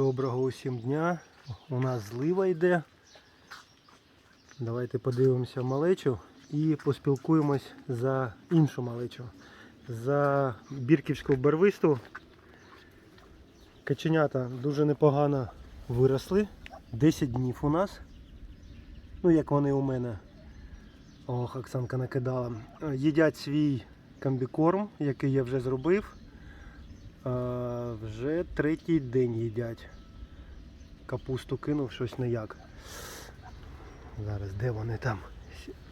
Доброго усім дня. У нас злива йде. Давайте подивимося малечу і поспілкуємось за іншу малечу. За бірківську барвисту. Каченята дуже непогано виросли. 10 днів у нас. Ну, як вони у мене. Ох, Оксанка накидала. Їдять свій комбікорм, який я вже зробив. Вже третій день їдять. Капусту кинув щось ніяк. Зараз де вони там?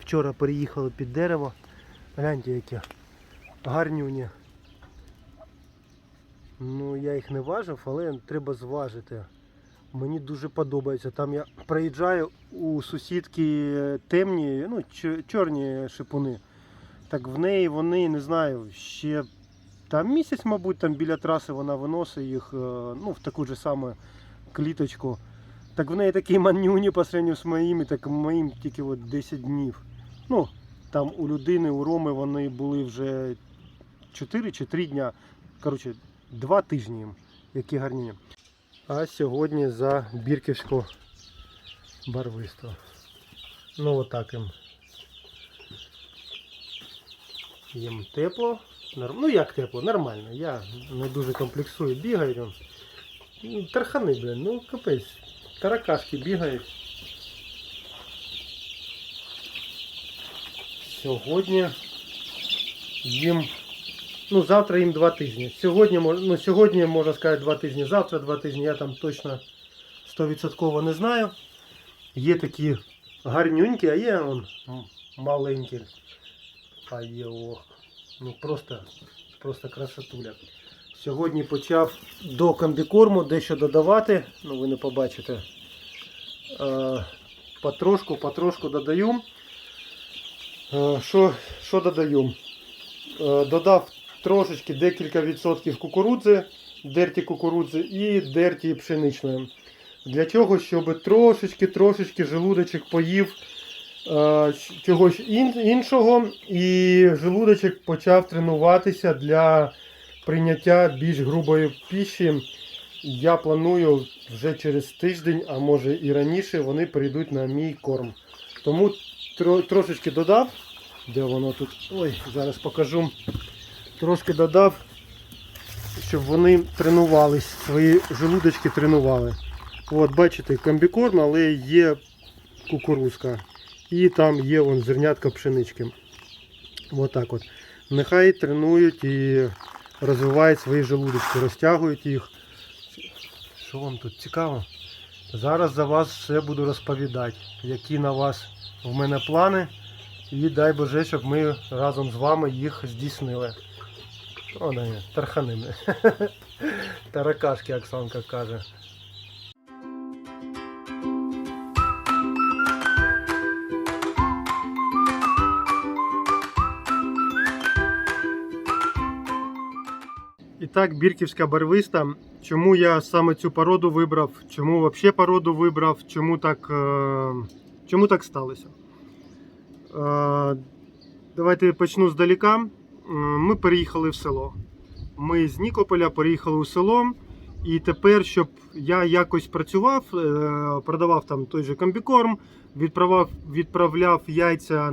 Вчора переїхали під дерево. Гляньте які гарнюні. Ну я їх не важив, але треба зважити. Мені дуже подобається. Там я проїжджаю у сусідки темні, ну, чорні шипуни. Так в неї вони, не знаю, ще там місяць, мабуть, там біля траси вона виносить їх е, ну, в таку ж саму кліточку. Так в неї такі манюні по з моїми, так моїм тільки от 10 днів. Ну, там у людини, у Роми вони були вже 4 чи 3 дня. Коротше, 2 тижні які гарні. А сьогодні за бірківську барвисту. Ну отак їм. Їм тепло. Ну як тепло, нормально. Я не дуже комплексую, бігають. он. Ну, Тархани, блин, ну капець. Таракашки бігають. Сьогодні їм. Ну, завтра їм два тижні. Сьогодні, ну, сьогодні можна сказати два тижні, завтра два тижні, я там точно 100% не знаю. Є такі гарнюнькі, а є он, маленькі. А є ох. Ну просто, просто красотуля. Сьогодні почав до комбікорму дещо додавати. Ну ви не побачите. Е, потрошку, потрошку додаю. Е, Що, що додаю? Е, Додав трошечки декілька відсотків кукурудзи, дерті кукурудзи і дерті пшеничної. Для чого? Щоб трошечки, трошечки желудочок поїв чогось іншого, і желудочок почав тренуватися для прийняття більш грубої піші. Я планую вже через тиждень, а може і раніше, вони прийдуть на мій корм. Тому трошечки додав. Де воно тут? Ой, зараз покажу. Трошки додав, щоб вони тренувались, свої желудочки тренували. От, бачите, комбікорм, але є кукурузка. І там є вон зернятка пшенички. Отак от. Нехай тренують і розвивають свої желудочки, розтягують їх. Що вам тут цікаво? Зараз за вас все буду розповідати, які на вас в мене плани. І дай Боже, щоб ми разом з вами їх здійснили. О, не, тарханини. Таракашки, Оксанка каже. І так, бірківська барвиста. Чому я саме цю породу вибрав? Чому взагалі породу вибрав? Чому так, е, чому так сталося? Е, Давайте почну здаліка. Е, Ми переїхали в село. Ми з Нікополя переїхали у село. І тепер, щоб я якось працював, продавав там той же комбікорм, відправляв, відправляв яйця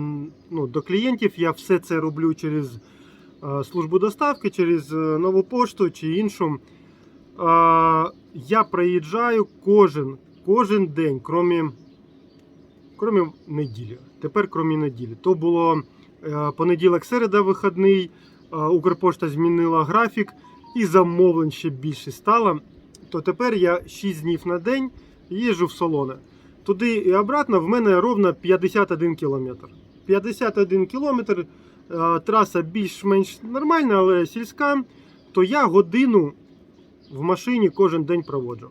ну, до клієнтів. Я все це роблю через службу доставки, через е, нову пошту чи іншу. Е, Я приїжджаю кожен, кожен день, крім, крім неділі. Тепер крім неділі. То було е, понеділок, середа, вихідний. е, Укрпошта змінила графік і замовлень ще більше стало. То тепер я 6 днів на день їжджу в салони. Туди і обратно в мене ровно 51 кілометр. 51 кілометр, е, траса більш-менш нормальна, але сільська, то я годину в машині кожен день проводжу.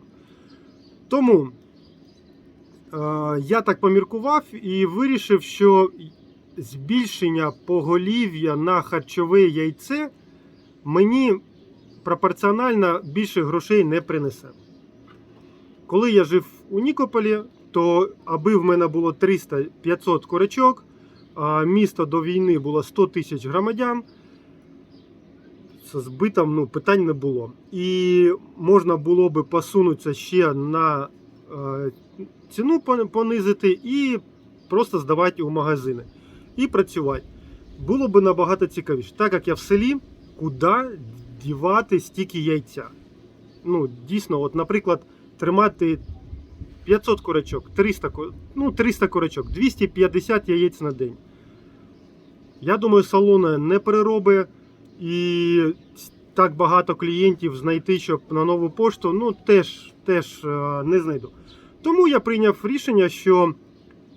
Тому е, я так поміркував і вирішив, що збільшення поголів'я на харчове яйце мені пропорціонально більше грошей не принесе. Коли я жив у Нікополі, то аби в мене було 300-500 курочок, а місто до війни було 100 тисяч громадян. з збитом ну, питань не було. І можна було би посунутися ще на е, ціну понизити і просто здавати у магазини і працювати. Було б набагато цікавіше. Так як я в селі, куди дівати стільки яйця? Ну, дійсно, от, наприклад, тримати 500 курочок, 300, ку- ну, 300 курочок, 250 яєць на день. Я думаю, салона не перероби і так багато клієнтів знайти, щоб на нову пошту, ну теж, теж е, не знайду. Тому я прийняв рішення, що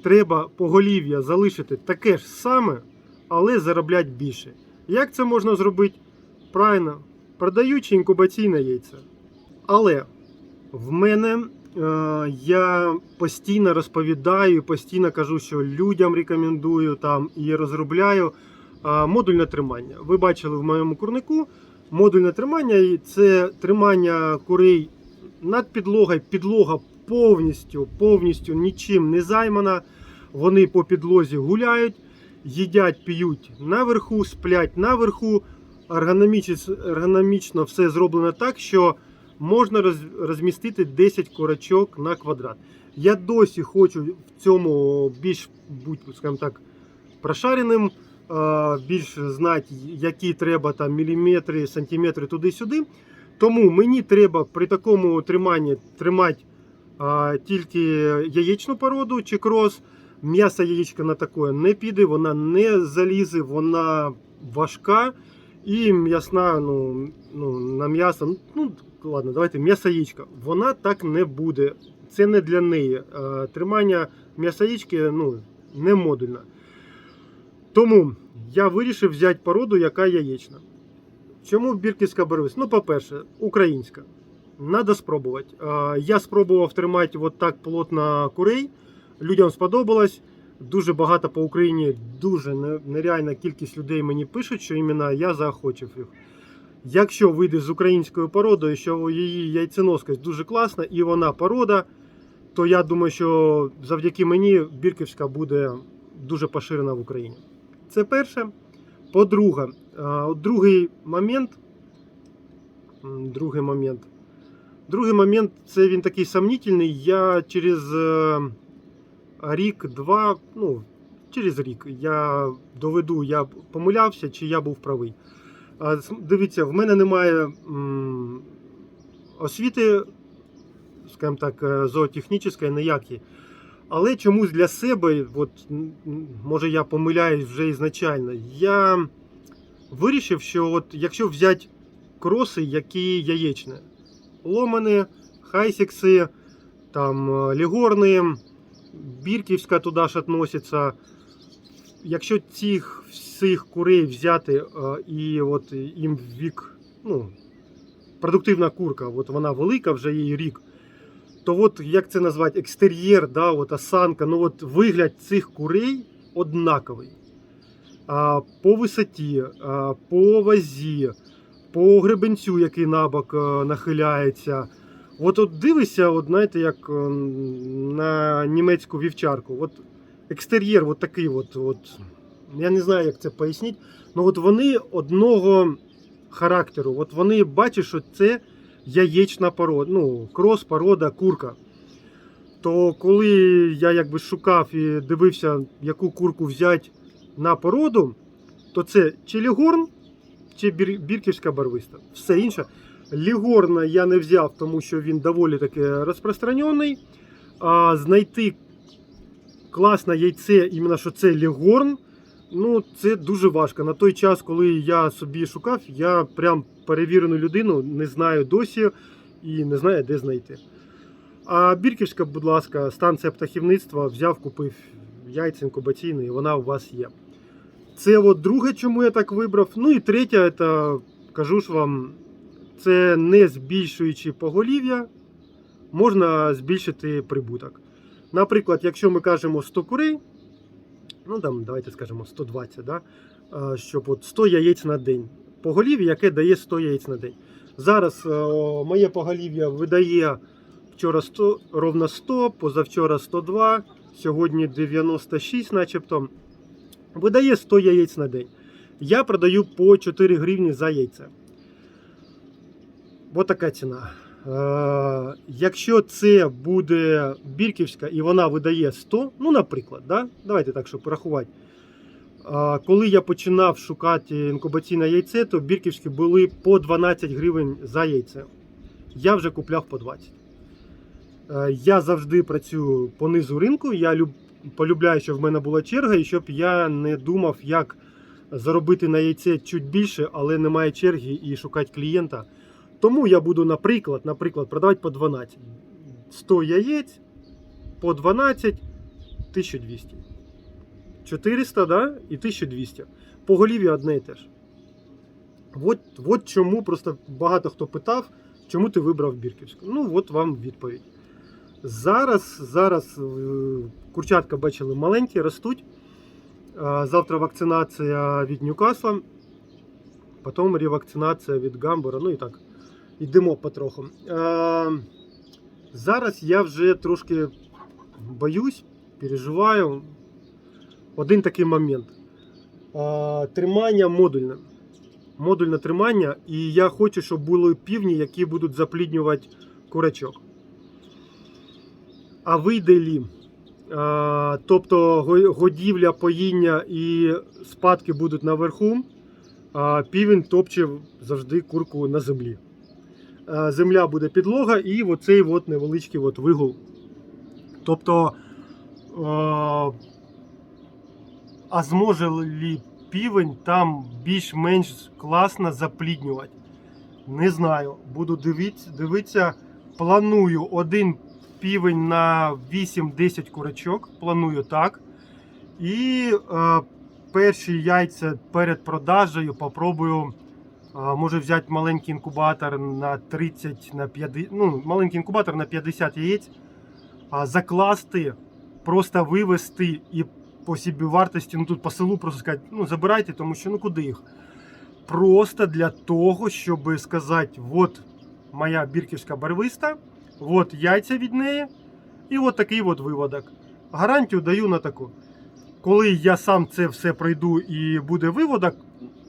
треба поголів'я залишити таке ж саме, але заробляти більше. Як це можна зробити? Правильно, продаючи інкубаційне яйце. Але в мене я постійно розповідаю, постійно кажу, що людям рекомендую там і розробляю е, модульне тримання. Ви бачили в моєму курнику модульне тримання це тримання курей над підлогою. Підлога повністю, повністю нічим не займана. Вони по підлозі гуляють, їдять, п'ють наверху, сплять наверху. Ергономічно все зроблено так, що можна розмістити 10 курочок на квадрат. Я досі хочу в цьому більш бути, скажімо так, прошареним, е, більш знати, які треба там міліметри, сантиметри туди-сюди. Тому мені треба при такому триманні тримати е, тільки яєчну породу чи крос. М'ясо яєчка на таке не піде, вона не залізе, вона важка і м'ясна, ну, ну на м'ясо. Ну ладно, давайте м'ясо яєчка. Вона так не буде. Це не для неї. Е, Тримання м'яса яєчки ну, не модульне. Тому я вирішив взяти породу, яка яєчна. Чому бірківська барвиста? Ну, по-перше, українська. Надо спробувати. Е, Я спробував тримати от так плотно курей. Людям сподобалось. Дуже багато по Україні, дуже нереальна кількість людей мені пишуть, що іменно я заохочив їх. Якщо вийде з українською породою, що її яйценоскость дуже класна і вона порода, то я думаю, що завдяки мені бірківська буде дуже поширена в Україні. Це перше. По-друге, другий момент. Другий момент. Другий момент це він такий сомнительний. Я через е, рік-два, ну, через рік я доведу, я помилявся чи я був правий. Дивіться, в мене немає освіти, скажімо так, е, зоотехнічної ніякої. Але чомусь для себе, от, може я помиляюсь вже ізначально, я вирішив, що от, якщо взяти кроси, які яєчні, ломани, хайсікси, там, е, лігорни, бірківська туди ж відноситься. Якщо цих всіх курей взяти е, і от їм вік, ну, продуктивна курка, от вона велика, вже їй рік, то от як це назвати, екстер'єр, да, от осанка, ну от вигляд цих курей однаковий. А, по висоті, а, по вазі, по гребенцю, який набок е, нахиляється. От от дивишся, от знаєте, як е, на німецьку вівчарку. От екстер'єр, от такий, от, от, я не знаю, як це пояснити. Ну от вони одного характеру. От вони бачать, що це яєчна порода, ну, крос, порода, курка. То коли я якби шукав і дивився, яку курку взяти на породу, то це чи лігорн, чи бір- бірківська барвиста. Все інше. Лігорна я не взяв, тому що він доволі таки розпространений. А знайти класне яйце, іменно що це лігорн, ну це дуже важко. На той час, коли я собі шукав, я прям перевірену людину не знаю досі і не знаю, де знайти. А Бірківська, будь ласка, станція птахівництва взяв, купив яйця інкубаційні, і вона у вас є. Це от друге, чому я так вибрав. Ну і третє, це, кажу ж вам, це не збільшуючи поголів'я, можна збільшити прибуток. Наприклад, якщо ми кажемо 100 курей, ну там давайте скажемо 120, да? е, щоб от 100 яєць на день. Поголів'я, яке дає 100 яєць на день. Зараз е, моє поголів'я видає вчора 100, ровно 100, позавчора 102, сьогодні 96 начебто. Видає 100 яєць на день. Я продаю по 4 гривні за яйце. От така ціна. Е, якщо це буде Бірківська і вона видає 100, ну, наприклад, да? давайте так, щоб порахувати. Е, коли я починав шукати інкубаційне яйце, то бірківські були по 12 гривень за яйце. Я вже купляв по 20. Е, Я завжди працюю по низу ринку. Я люб... полюбляю, щоб в мене була черга, і щоб я не думав, як заробити на яйце чуть більше, але немає черги і шукати клієнта. Тому я буду, наприклад, наприклад, продавати по 12. 100 яєць по 12 1200. 400, да? І 1200. Поголів'я одне і те ж. От, от чому просто багато хто питав, чому ти вибрав Бірківську. Ну, от вам відповідь. Зараз, зараз е, курчатка бачили маленькі, ростуть. Завтра вакцинація від Ньюкасла, потім ревакцинація від Гамбура. Ну і так, йдемо потроху. Е, Зараз я вже трошки боюсь, переживаю. Один такий момент. Е, Тримання модульне. Модульне тримання, і я хочу, щоб були півні, які будуть запліднювати курачок. А вийде лі. А, тобто годівля, поїння і спадки будуть наверху, а півень топче завжди курку на землі. А, земля буде підлога і оцей от невеличкий от вигул. Тобто, а, а зможе лі півень там більш-менш класно запліднювати? Не знаю. Буду дивитися. дивитися. Планую один півень на 8-10 курочок. Планую так. І е, перші яйця перед продажею попробую. Може взяти маленький інкубатор на 30 на 50, ну, маленький інкубатор на 50 яєць, закласти, просто вивести і по собі вартості, ну тут по селу просто сказати, ну забирайте, тому що ну куди їх. Просто для того, щоб сказати, от моя бірківська барвиста, от яйця від неї, і от такий от виводок. Гарантію даю на таку. Коли я сам це все пройду і буде виводок,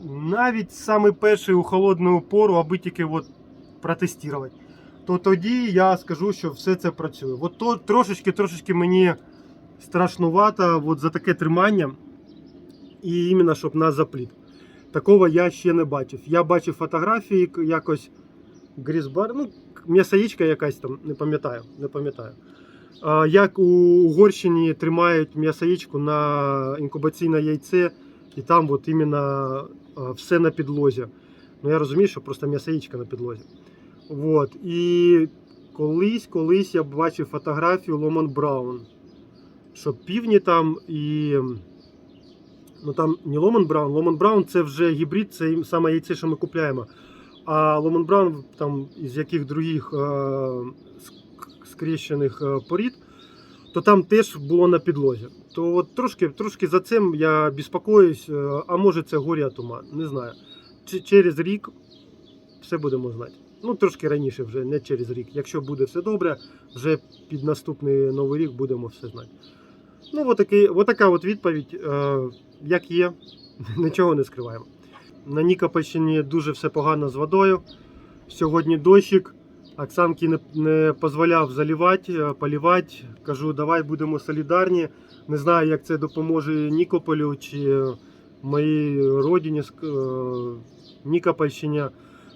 навіть саме перший у холодну пору, аби тільки от протестувати, то тоді я скажу, що все це працює. От то трошечки, трошечки мені страшнувато от за таке тримання, і іменно щоб на запліт. Такого я ще не бачив. Я бачив фотографії якось грізбар, ну, м'ясоїчка якась там, не пам'ятаю. не пам'ятаю. Як у Угорщині тримають м'ясоїчку на інкубаційне яйце, і там от іменно все на підлозі. Ну я розумію, що просто м'ясоїчка на підлозі. Вот. І колись, колись я бачив фотографію Ломан Браун. Що півні там і. Ну там не Ломан Браун. Ломан Браун це вже гібрид, це саме яйце, що ми купляємо. А Ломан Браун там із яких других е, скрещених е, порід, то там теж було на підлозі. То от трошки, трошки за цим я безпокоюсь, е, а може це горя туман, не знаю. Чи через рік все будемо знати. Ну, трошки раніше вже, не через рік. Якщо буде все добре, вже під наступний новий рік будемо все знати. Ну, отакий, отака от відповідь, е, як є, нічого не скриваємо. На Нікопольщині дуже все погано з водою. Сьогодні дощик. Оксанки не, не дозволяв заливати, е, полівати. Кажу, давай будемо солідарні. Не знаю, як це допоможе Нікополю чи моїй родині ск- е, Нікопольщині.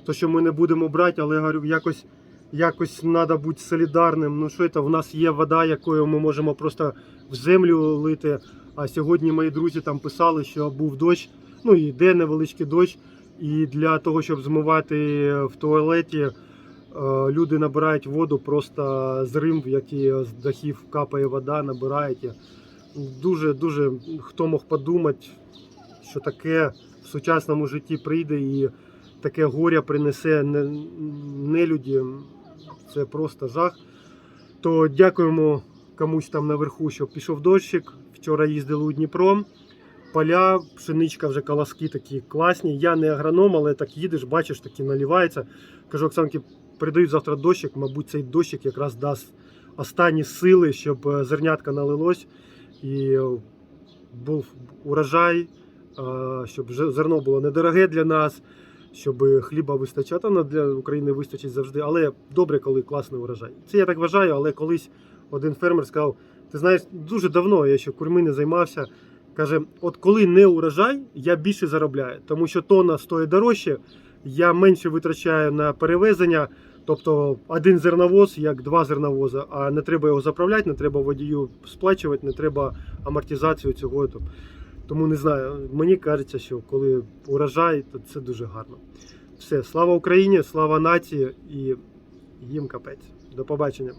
То, що ми не будемо брати, але говорю, якось, якось треба бути солідарним. Ну що це, в нас є вода, якою ми можемо просто в землю лити. А сьогодні мої друзі там писали, що був дощ, ну і йде невеличкий дощ. І для того, щоб змивати в туалеті, е, люди набирають воду просто з рим, які з дахів капає вода, набирають. Дуже, дуже хто мог подумати, що таке в сучасному житті прийде і таке горя принесе не, не. Це просто жах. То дякуємо комусь там наверху, що пішов дощик. Вчора їздили у Дніпро. Поля, пшеничка вже колоски такі класні. Я не агроном, але так їдеш, бачиш, такі наливається. Кажу, Оксанки, передають завтра дощик. Мабуть, цей дощик якраз дасть останні сили, щоб е, зернятка налилось і е, був урожай, е, щоб зерно було недороге для нас. щоб хліба вистачати. На для України вистачить завжди, але добре, коли класний урожай. Це я так вважаю, але колись один фермер сказав: ти знаєш, дуже давно я ще курми не займався. Каже: от коли не урожай, я більше заробляю, тому що тонна стоїть дорожче, я менше витрачаю на перевезення. Тобто один зерновоз, як два зерновоза, а не треба його заправляти, не треба водію сплачувати, не треба амортизацію цього. Тому не знаю. Мені кажеться, що коли урожай, то це дуже гарно. Все, слава Україні, слава нації і їм капець. До побачення.